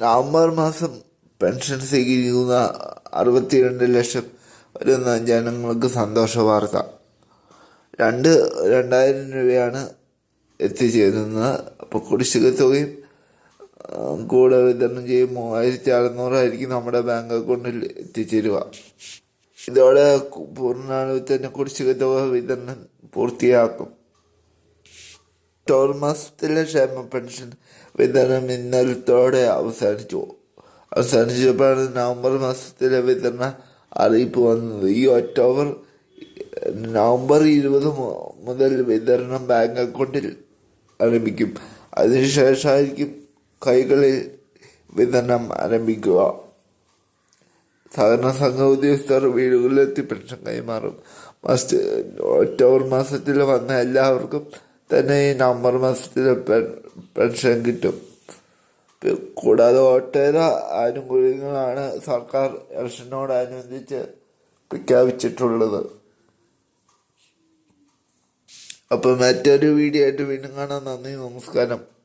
November മാസം pension സ്വീകരിക്കുന്ന അറുപത്തിരണ്ട് ലക്ഷം വരുന്ന ജനങ്ങൾക്ക് സന്തോഷ വാർത്ത. രണ്ട് രണ്ടായിരം രൂപയാണ് എത്തിച്ചേരുന്നത്. അപ്പോൾ കുടിശ്ശിക തുകയും കൂടെ വിതരണം ചെയ്യും മൂവായിരത്തി അറുന്നൂറായിരിക്കും നമ്മുടെ ബാങ്ക് അക്കൗണ്ടിൽ എത്തിച്ചേരുക. ഇതോടെ പൂർണാളവിൽ തന്നെ കുടിശ്ശിക തുക വിതരണം പൂർത്തിയാക്കും. ഒക്ടോബർ മാസത്തിലെ ക്ഷേമ പെൻഷൻ വിതരണം ഇന്നലത്തോടെ അവസാനിച്ചു. അവസാനിച്ചപ്പോഴാണ് നവംബർ മാസത്തിലെ വിതരണ അറിയിപ്പ് വന്നത്. ഈ ഒക്ടോബർ നവംബർ ഇരുപത് മുതൽ വിതരണം ബാങ്ക് അക്കൗണ്ടിൽ ആരംഭിക്കും. അതിനുശേഷമായിരിക്കും കൈകളിൽ വിതരണം ആരംഭിക്കുക. സഹകരണ സംഘ ഉദ്യോഗസ്ഥർ വീടുകളിലെത്തി പെൻഷൻ കൈമാറും. മസ്റ്റ് ഒക്ടോബർ മാസത്തിൽ വന്ന എല്ലാവർക്കും തന്നെ ഈ നവംബർ മാസത്തിൽ പെൻഷൻ കിട്ടും. കൂടാതെ ഒട്ടേറെ ആനുകൂല്യങ്ങളാണ് സർക്കാർ ഇലക്ഷനോടനുബന്ധിച്ച് പ്രഖ്യാപിച്ചിട്ടുള്ളത്. അപ്പം മറ്റൊരു വീഡിയോ ആയിട്ട് വീണ്ടും കാണാം. നന്ദി നമസ്കാരം.